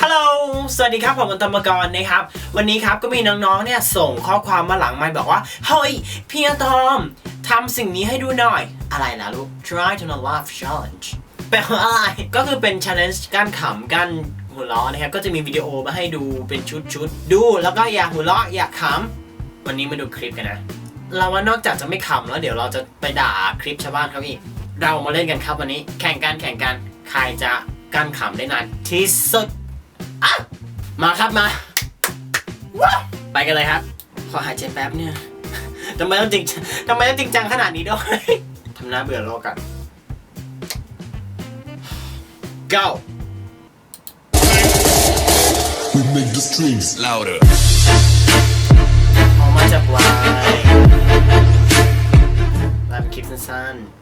ฮัลโหล สวัสดีครับ ผมอันตมกรนะครับ วันนี้ครับก็มีน้องๆ เนี่ยส่งข้อความมาหลังไมค์บอกว่า เฮ้ย พี่อะตอมทำสิ่งนี้ให้ดูหน่อย อะไรนะลูก try to not laugh challenge แปลว่าอะไร ก็คือเป็น challenge การขำการหัวเราะนะครับ ก็จะมีวิดีโอมาให้ดูเป็นชุดๆ ดู แล้วก็อย่าหัวเราะอย่าขำ วันนี้มาดูคลิปกันนะ เราว่านอกจากจะไม่ขำแล้วเดี๋ยวเราจะไปด่าคลิปชาวบ้านเขาอีก เรามาเล่นกันครับวันนี้ แข่งกันแข่งกันใครจะกั้นขำได้นานที่สุดอะมาครับมาว้าวไปกันเลยครับ ขอหายใจแป๊บเนี่ยทำไมต้องจริงทำไมต้องจริงจังขนาดนี้ด้วยทำหน้าเบื่อโลกกัน go We make the streams louder. ออกมาจากวายลายเป็นคลิปสั้นๆ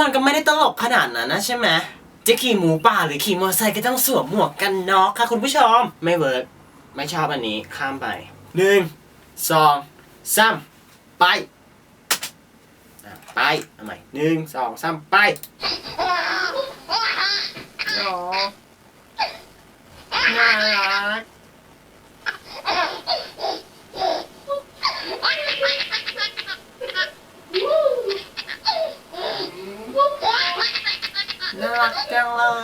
มันก็ไม่ได้ตลกขนาดนั้นนะใช่ไหมจะขี่หมูป่าหรือขี่มอเตอร์ไซค์ก็ต้องสวมหมวกกันน็อกค่ะคุณผู้ชม ไม่เวิร์กไม่ชอบอันนี้ข้ามไปหนึ่งสองสามไปไปเอาใหม่หนึ่งสองสามไป น่ารักจังเลย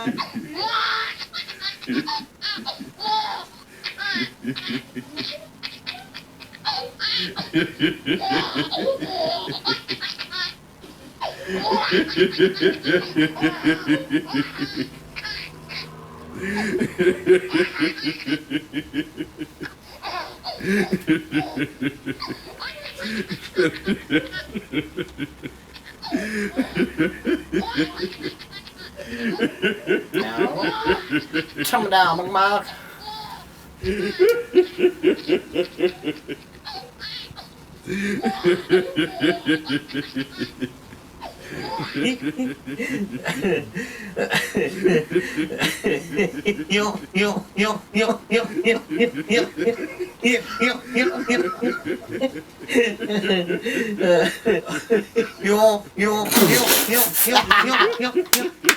ធម្មតាមកមកយោយោយោយោយោយោយោយោយោយោយោយោយោយោយោយោយោ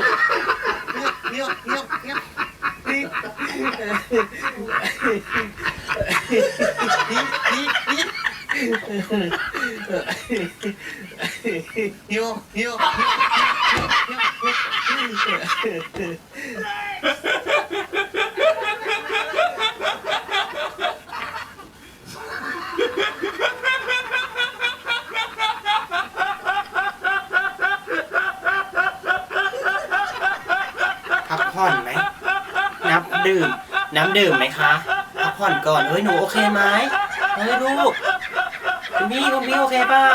よよよよよよ พักผ่อนไหม น้ำดื่ม น้ำดื่มไหมคะ พักผ่อนก่อน เฮ้ยหนูโอเคไหมเฮ้ยลูกคุณพี่คุณพี่โอเคเปล่า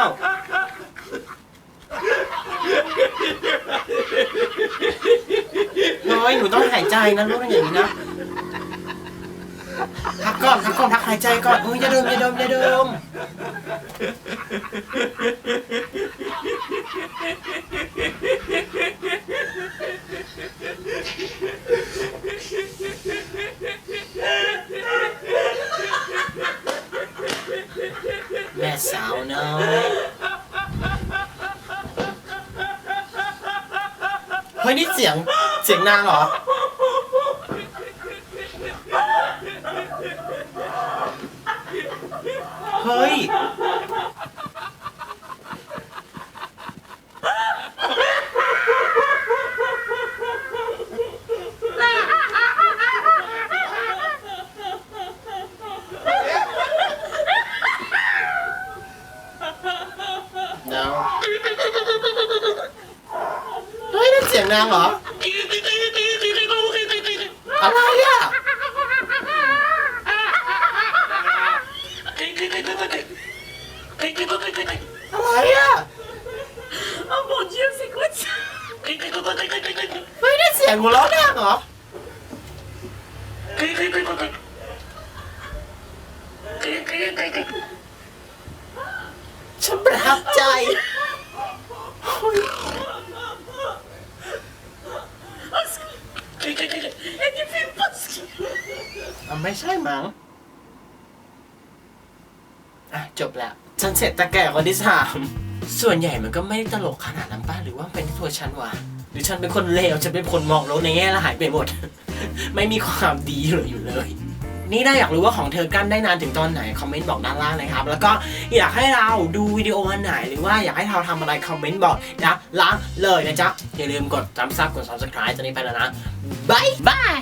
เฮ้ยหนูต้องหายใจนะลูกอย่างนี้นะพักก่อนพักก่อนพักหายใจก่อนอุ้ยอย่าดมอย่าดมอย่าดม แม่สาว น้อยเฮ้ยนี่เสียงเสียงนางเหรอ เฮ้ย na ako. Alaya! Alaya! Oh mon dieu, c'est quoi ça? Wait a second, hold on, huh? Et tu fais pas ce qu'il อะไม่ใช่มั้ง อะ จบแล้ว ฉันเสร็จตะแก่คนที่สาม ส่วนใหญ่มันก็ไม่ได้ตลกขนาดนั้นป้าหรือว่าเป็นตัวฉันวะหรือฉันเป็นคนเลวฉันเป็นคนมองโลกในแง่ร้ายไปหมด ไม่มีความดีเลยอยู่เลย นี่ถ้าอยากรู้ว่าของเธอกั้นได้นานถึงตอนไหนคอมเมนต์บอกด้านล่างนะครับ แล้วก็อยากให้เราดูวิดีโออันไหน หรือว่าอยากให้เราทำอะไรคอมเมนต์บอกนะล้างเลยนะจ๊ะ อย่าลืมกดซับซับกด subscribe ตอนนี้ไปแล้วนะบายบาย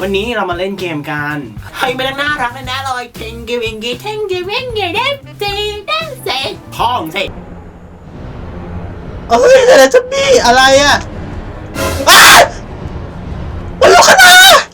วันนี้เรามาเล่นเกมกันเฮ้ยมันน่ารักแน่เลย Thank you Thank you Thank you Thank you Thank you Thank you พ่องสิเอ้ยอะไรจะพี่อะไรอะ não!